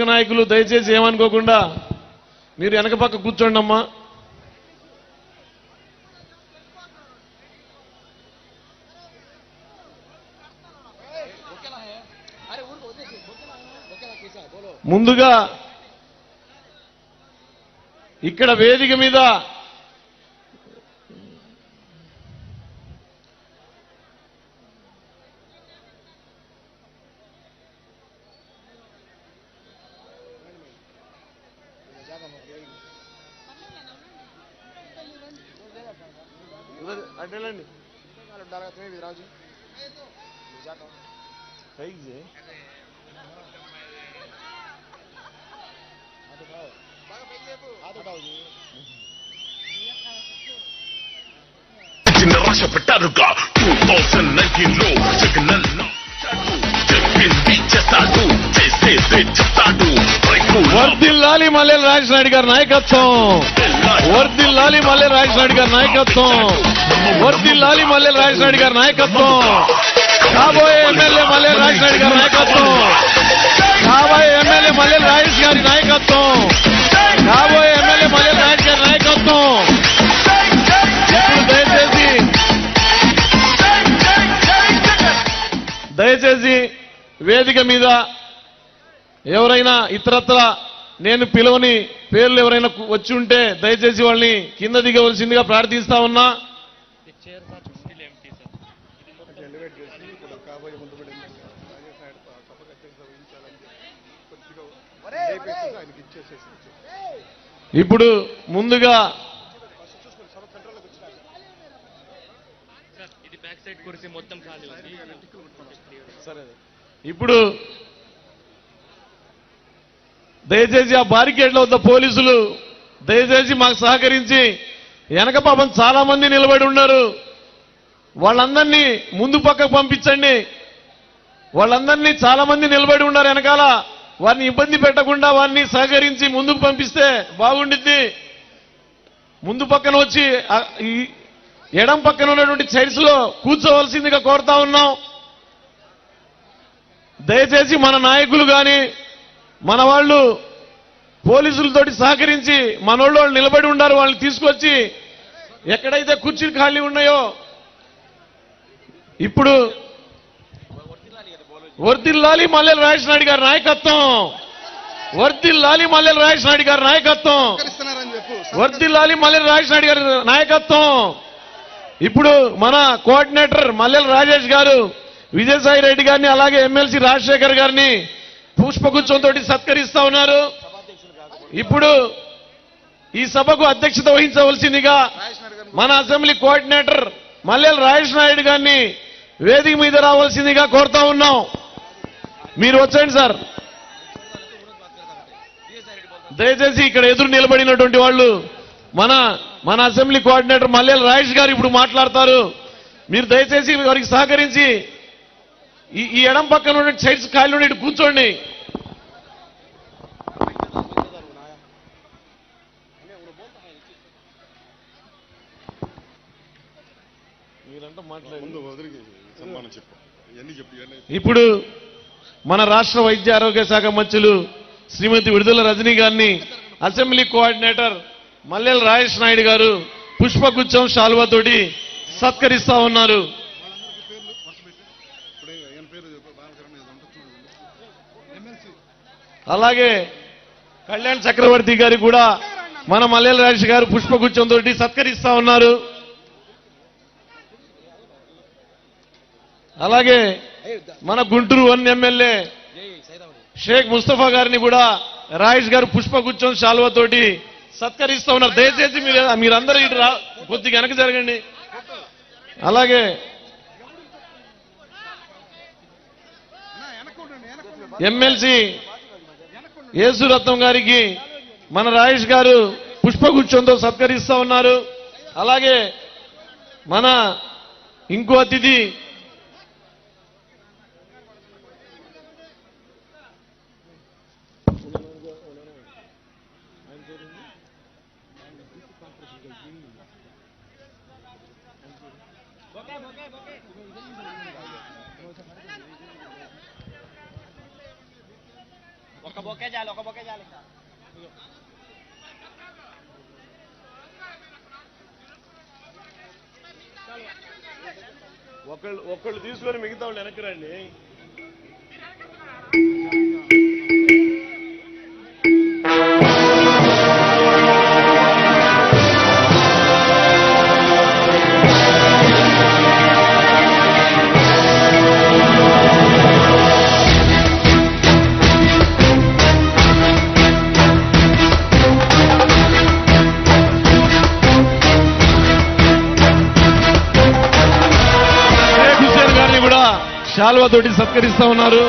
నియోజకవర్గ నాయకులు దయచేసి ఏమనుకోకుండా మీరు వెనక పక్క కూర్చోండి అమ్మా ముందుగా ఇక్కడ వేదిక మీద నిరాశ పెట్టారుగా టూ థౌసండ్ నైన్టీన్లో జగన్ చెప్పింది చేస్తాడు చేసేదే చెప్తాడు వర్దిల్లాలి మల్లెల రాజనాయుడు గారి నాయకత్వం వర్దిల్లాలి మల్లెల రాజనాయుడు గారి నాయకత్వం వర్దిల్లాలి మల్లెల రాజనాయుడు గారి నాయకత్వం. కాబోయే ఎమ్మెల్యే మల్లెల రాజనాయుడు గారి నాయకత్వం. కాబోయే ఎమ్మెల్యే మల్లెల రాజేష్ గారి నాయకత్వం. కాబోయే ఎమ్మెల్యే మల్లెల రాజేష్ గారి నాయకత్వం. దయచేసి దయచేసి వేదిక మీద ఎవరైనా ఇతరత్ర నేను పిలవని పేర్లు ఎవరైనా వచ్చి ఉంటే దయచేసి వాళ్ళని కింద దిగవలసిందిగా ప్రార్థిస్తా ఉన్నా. ఇప్పుడు ముందుగా సార్ ఇది బ్యాక్ సైడ్ కుర్చీ మొత్తం ఖాళీ ఉంది. ఇప్పుడు దయచేసి ఆ బారికేడ్ల వద్ద పోలీసులు దయచేసి మాకు సహకరించి వెనక పాపం చాలా మంది నిలబడి ఉన్నారు. వాళ్ళందరినీ ముందు పక్కకు పంపించండి. వాళ్ళందరినీ చాలా మంది నిలబడి ఉన్నారు వెనకాల. వారిని ఇబ్బంది పెట్టకుండా వారిని సహకరించి ముందుకు పంపిస్తే బాగుండిద్ది. ముందు పక్కన వచ్చి ఎడం పక్కన ఉన్నటువంటి చైర్స్లో కూర్చోవలసిందిగా కోరుతా ఉన్నాం. దయచేసి మన నాయకులు కానీ మన వాళ్ళు పోలీసులతోటి సహకరించి మనోళ్ళు వాళ్ళు నిలబడి ఉండారు వాళ్ళని తీసుకొచ్చి ఎక్కడైతే కుర్చీలు ఖాళీ ఉన్నాయో ఇప్పుడు వర్దిల్లాలి మల్లెల రాజేష్ నాయుడు గారి నాయకత్వం. వర్దిల్లాలి మల్లెల రాజేష్ నాయుడు గారి నాయకత్వం. వర్దిల్లాలి మల్లెల రాజేష్ నాయుడు గారి నాయకత్వం. ఇప్పుడు మన కోఆర్డినేటర్ మల్లెల రాజేష్ గారు విజయసాయి రెడ్డి గారిని అలాగే ఎమ్మెల్సీ రాజశేఖర్ గారిని పుష్పగుచ్చంతో సత్కరిస్తా ఉన్నారు. ఇప్పుడు ఈ సభకు అధ్యక్షత వహించవలసిందిగా మన అసెంబ్లీ కోఆర్డినేటర్ మల్లెల రాజేష్ నాయుడు గారిని వేదిక మీద రావాల్సిందిగా కోరుతా ఉన్నాం. మీరు వచ్చండి సార్. దయచేసి ఇక్కడ ఎదురు నిలబడినటువంటి వాళ్ళు మన మన అసెంబ్లీ కోఆర్డినేటర్ మల్లెల రాజేష్ గారు ఇప్పుడు మాట్లాడతారు. మీరు దయచేసి వారికి సహకరించి ఈ ఎడం పక్కన ఉన్న చైర్స్ ఖాళీలో ఉండి ఇటు కూర్చోండి. ముందు వదిలికి సన్మానం చెప్పు. ఇవన్నీ చెప్పు ఇవన్నీ ఇప్పుడు మన రాష్ట్ర వైద్య ఆరోగ్య శాఖ మంత్రులు శ్రీమతి విడుదల రజనీ గారిని అసెంబ్లీ కోఆర్డినేటర్ మల్లెల రాజేష్ నాయుడు గారు పుష్పగుచ్చం శాల్వాతోటి సత్కరిస్తా ఉన్నారు. అలాగే కళ్యాణ్ చక్రవర్తి గారి కూడా మన మల్లెల రాజేష్ గారు పుష్పగుచ్చంతో సత్కరిస్తా ఉన్నారు. అలాగే మన గుంటూరు వన్ ఎమ్మెల్యే షేక్ ముస్తఫా గారిని కూడా రాజేష్ గారు పుష్పగుచ్చం శాల్వతోటి సత్కరిస్తా ఉన్నారు. దయచేసి మీరు మీరందరూ ఇటు రా కొద్దిగా వెనక జరగండి. అలాగే ఎమ్మెల్సీ యేసురత్నం గారికి మన రాజేష్ గారు పుష్పగుచ్చంతో సత్కరిస్తా ఉన్నారు. అలాగే మన ఇంకో అతిథి ఒక బొకే చాలు ఒక బొకే చాలు ఒకళ్ళు ఒకళ్ళు తీసుకొని మిగతా వాళ్ళు వెనక్కి రండి. శాల్వా తోటి సత్కరిస్తా ఉన్నారు.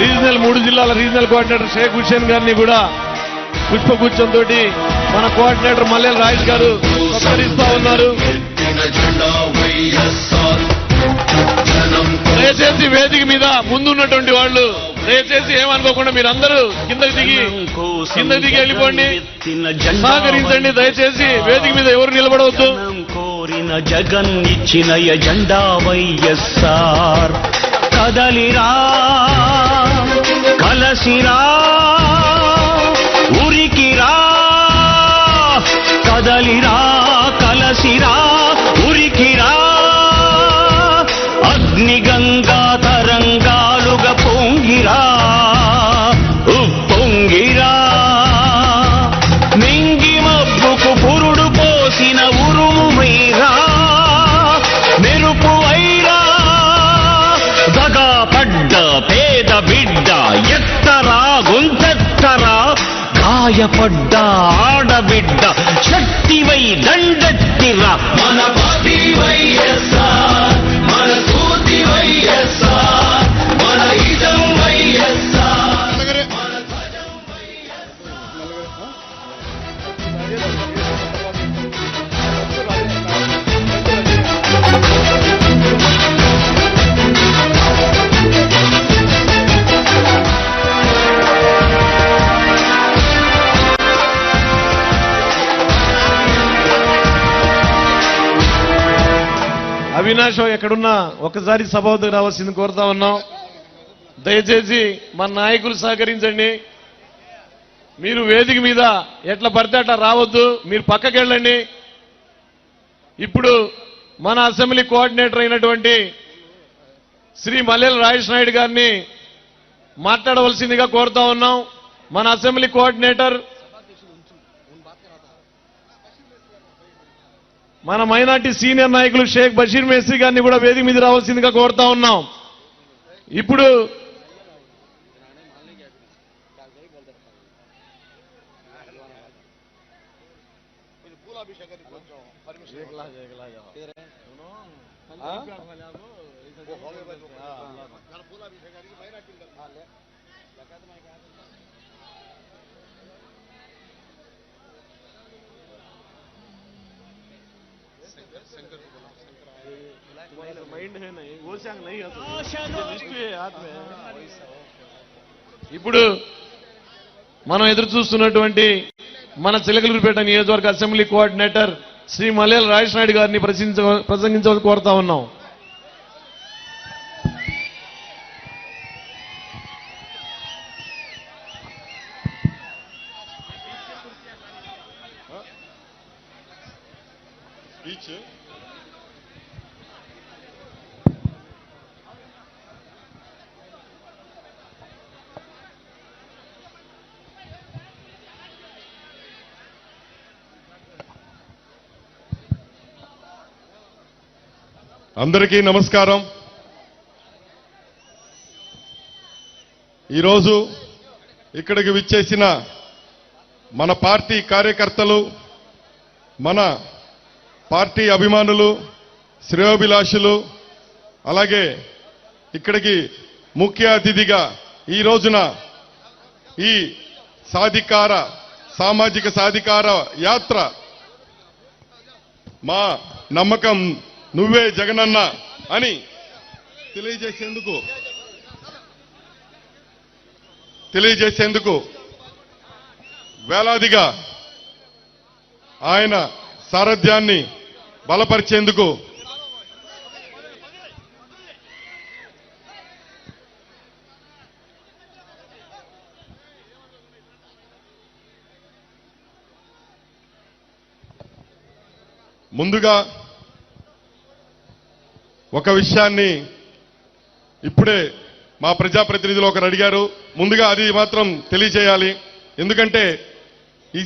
రీజనల్ మూడు జిల్లాల రీజనల్ కోఆర్డినేటర్ షేక్ హుసేన్ గారిని కూడా పుష్పగుచ్చం తోటి మన కోఆర్డినేటర్ మల్లెల రాజేష్ గారు సత్కరిస్తా ఉన్నారు. దయచేసి వేదిక మీద ముందున్నటువంటి వాళ్ళు దయచేసి ఏమనుకోకుండా మీరందరూ కిందకి దిగి కిందకి దిగి వెళ్ళిపోండి. సహకరించండి దయచేసి వేదిక మీద ఎవరు నిలబడవద్దు. కోరిన జగన్ ఇచ్చిన ఎజెండా వైఎస్ఆర్. కదలిరా కలసిరా ఉరికిరా కదలిరా కలసిరా ఉరికిరా అగ్నిగంగా గాయపడ్డ ఆడబిడ్డ శక్తివై దండెత్తిరా మన పార్టీ వైఎస్ఆర్ మన స్ఫూర్తి వైఎస్ఆర్. అవినాష్ ఎక్కడున్నా ఒకసారి సభ రావాల్సింది కోరుతా ఉన్నాం. దయచేసి మన నాయకులు సహకరించండి. మీరు వేదిక మీద ఎట్లా పడితే అట్లా రావద్దు మీరు పక్కకి వెళ్ళండి ఇప్పుడు మన అసెంబ్లీ కోఆర్డినేటర్ అయినటువంటి శ్రీ మల్లెల రాజేష్ నాయుడు గారిని మాట్లాడవలసిందిగా కోరుతా ఉన్నాం. మన అసెంబ్లీ కోఆర్డినేటర్ మన మైనార్టీ సీనియర్ నాయకులు షేక్ బషీర్ మేస్త్రి గారిని కూడా వేదిక మీద రావాల్సిందిగా కోరుతా ఉన్నాం. ఇప్పుడు ఇప్పుడు మనం ఎదురు చూస్తున్నటువంటి మన చిలకలూరుపేట నియోజకవర్గ అసెంబ్లీ కోఆర్డినేటర్ శ్రీ మల్లెల రాజేష్ నాయుడు గారిని ప్రసంగించ ప్రసంగించవలసి కోరుతా ఉన్నాం. స్పీచ్ అందరికీ నమస్కారం. ఈరోజు ఇక్కడికి విచ్చేసిన మన పార్టీ కార్యకర్తలు మన పార్టీ అభిమానులు శ్రేయోభిలాషులు అలాగే ఇక్కడికి ముఖ్య అతిథిగా ఈ రోజున ఈ సాధికార సామాజిక సాధికార యాత్ర మా నమ్మకం నువ్వే జగనన్న అని తెలియజేసేందుకు తెలియజేసేందుకు వేలాదిగా ఆయన సారథ్యాన్ని బలపరిచేందుకు ముందుగా ఒక విషయాన్ని ఇప్పుడే మా ప్రజాప్రతినిధులు ఒకరు అడిగారు. ముందుగా అది మాత్రం తెలియజేయాలి. ఎందుకంటే ఈ